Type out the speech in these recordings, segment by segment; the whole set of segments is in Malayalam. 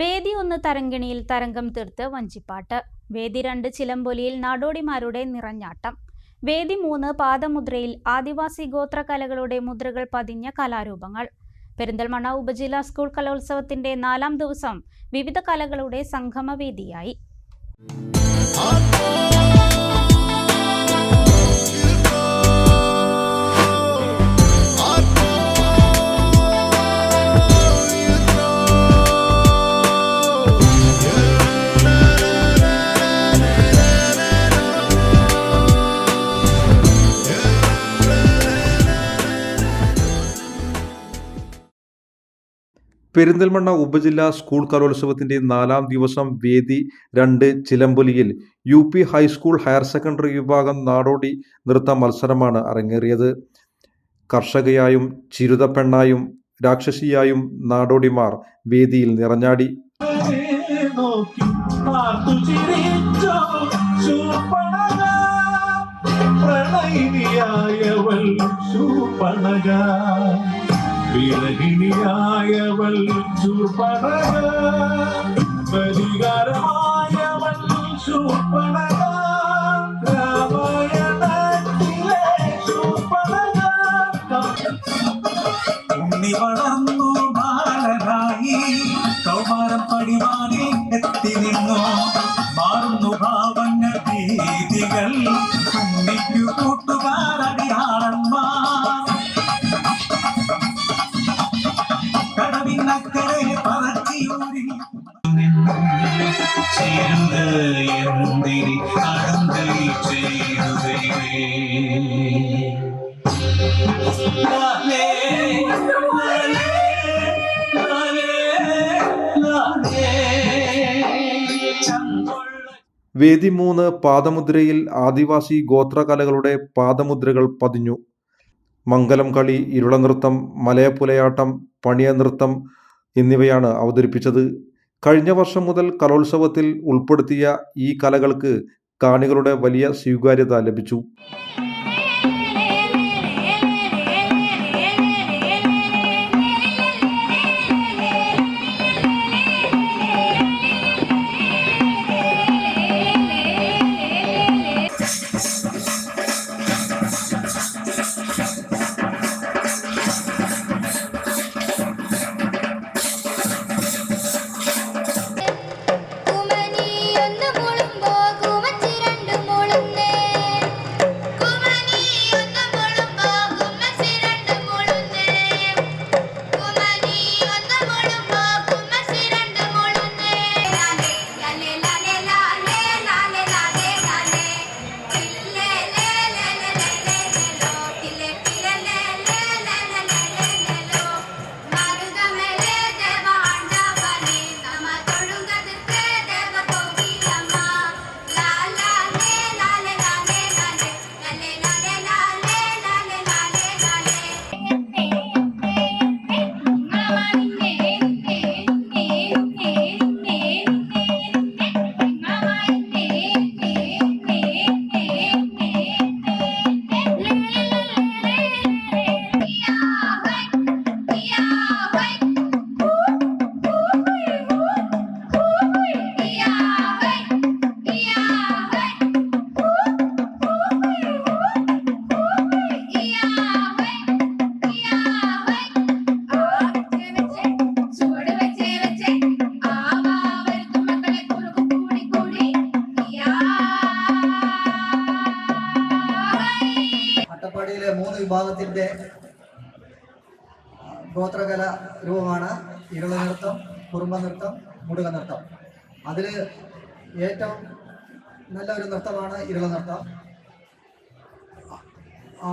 വേദി ഒന്ന് തരങ്കിണിയിൽ തരംഗം തീർത്ത് വഞ്ചിപ്പാട്ട്. വേദി രണ്ട് ചിലമ്പൊലിയിൽ നാടോടിമാരുടെ നിറഞ്ഞാട്ടം. വേദി മൂന്ന് പാദമുദ്രയിൽ ആദിവാസി ഗോത്ര കലകളുടെ മുദ്രകൾ പതിഞ്ഞ കലാരൂപങ്ങൾ. പെരിന്തൽമണ്ണ ഉപജില്ലാ സ്കൂൾ കലോത്സവത്തിന്റെ നാലാം ദിവസം വിവിധ കലകളുടെ സംഗമവേദിയായി. പെരിന്തൽമണ്ണ ഉപജില്ലാ സ്കൂൾ കലോത്സവത്തിന്റെ നാലാം ദിവസം വേദി രണ്ട് ചിലമ്പൊലിയിൽ U P high school higher secondary വിഭാഗം നാടോടി നൃത്ത മത്സരമാണ് അരങ്ങേറിയത്. കർഷകയായും ചിരുതപ്പെണ്ണായും രാക്ഷസിയായും നാടോടിമാർ വേദിയിൽ നിറഞ്ഞാടി. പ്രണയിനിയായവൾ ശൂർപ്പണക വിരഹിണിയായവൾ ശൂർപ്പണക പരിഹാരമായവൾ ശൂർപ്പണക രാമായണത്തിലെ ശൂർപ്പണക ഉണ്ണി വളർന്നു ബാലരായി കൗമാരം പടിവാനിൽ എത്തി നിന്നു. മാറുന്നു ഭാവങ്ങൾ രീതികൾ ഉണ്ണിക്കു കൂട്ടുകാരടിയാളന്മാർ വേദി മൂന്ന് പാദമുദ്രയിൽ ആദിവാസി ഗോത്രകലകളുടെ പാദമുദ്രകൾ പതിഞ്ഞു. മംഗലം കളി ഇരുളനൃത്തം മലയപ്പുലയാട്ടം പണിയനൃത്തം എന്നിവയാണ് അവതരിപ്പിച്ചത്. കഴിഞ്ഞ വർഷം മുതൽ കലോത്സവത്തിൽ ഉൾപ്പെടുത്തിയ ഈ കലകൾക്ക് കാണികളുടെ വലിയ സ്വീകാര്യത ലഭിച്ചു. ഗോത്രകല രൂപമാണ്. ഇരുള നൃത്തം കുറുമ്പ നൃത്തം മുടുക നൃത്തം. അതിൽ ഏറ്റവും നല്ല ഒരു നൃത്തമാണ് ഇരുള നൃത്തം. ഗോത്രവിഭാഗത്തിന്റെ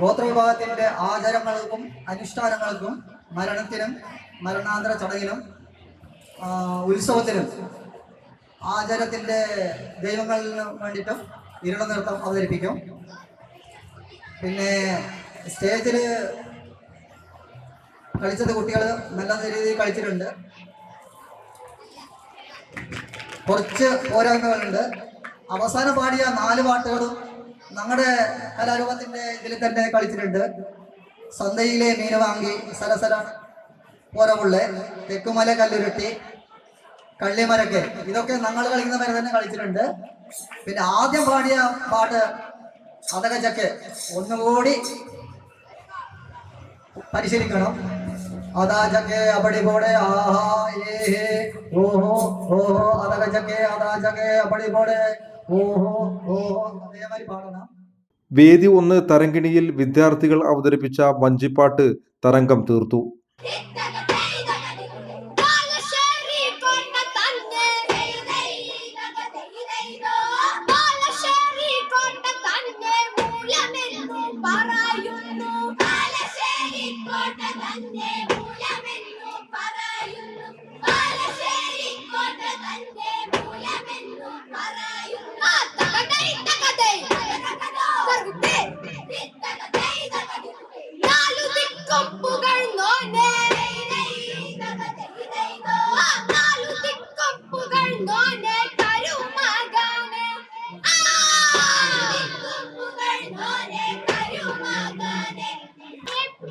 ഗോത്ര വിഭാഗത്തിന്റെ ആചാരങ്ങൾക്കും അനുഷ്ഠാനങ്ങൾക്കും മരണത്തിനും മരണാന്തര ചടങ്ങിനും ഉത്സവത്തിനും ആചാരത്തിന്റെ ദൈവങ്ങളിലും വേണ്ടിയിട്ടും ഇരുള നൃത്തം അവതരിപ്പിക്കും. പിന്നെ സ്റ്റേജിൽ കളിച്ചത് കുട്ടികൾ നല്ല രീതിയിൽ കളിച്ചിട്ടുണ്ട് കുറച്ച് പോരായ്മകളുണ്ട്. അവസാനം പാടിയ നാല് പാട്ടുകളും ഞങ്ങളുടെ കലാരൂപത്തിന്റെ ഇതിൽ തന്നെ കളിച്ചിട്ടുണ്ട്. സന്ധ്യയിലെ മീന വാങ്ങി സലസല പോരമുള്ള തെക്കുമല കല്ലുരുട്ടി കള്ളിമരക്കെ. ഇതൊക്കെ ഞങ്ങൾ കളിക്കുന്ന പേര് തന്നെ കളിച്ചിട്ടുണ്ട്. പിന്നെ ആദ്യം പാടിയ പാട്ട് അതകച്ചൊക്കെ ഒന്നുകൂടി പരിശീലിക്കണം. അതാ ചക്കെ അപടി പോടെ ആഹാ ഏ ഹേ ഓഹോ ഓഹോ അതൊക്കെ ചക്കെ അതാ ചക്കെ അപടി പോടെ ഓഹോ ഓഹോ അതേമാതിരി പാടണം. വേദി ഒന്ന് തരങ്കിണിയിൽ വിദ്യാർത്ഥികൾ അവതരിപ്പിച്ച വഞ്ചിപ്പാട്ട് തരംഗം തീർത്തു.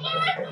Okay, let's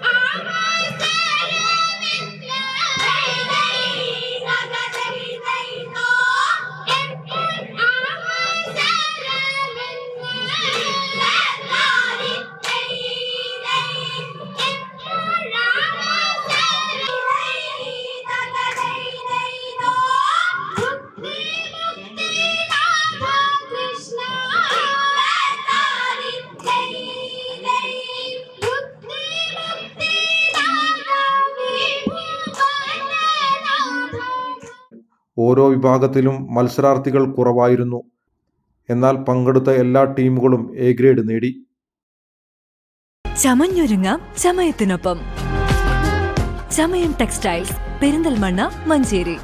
ഓരോ വിഭാഗത്തിലും മത്സരാർത്ഥികൾ കുറവായിരുന്നു. എന്നാൽ പങ്കെടുത്ത എല്ലാ ടീമുകളും എ ഗ്രേഡ് നേടി. ചമഞ്ഞൊരുങ്ങാം ചമയത്തിനൊപ്പം. ചമയം ടെക്സ്റ്റൈൽസ് പെരിന്തൽമണ്ണ മഞ്ചേരി.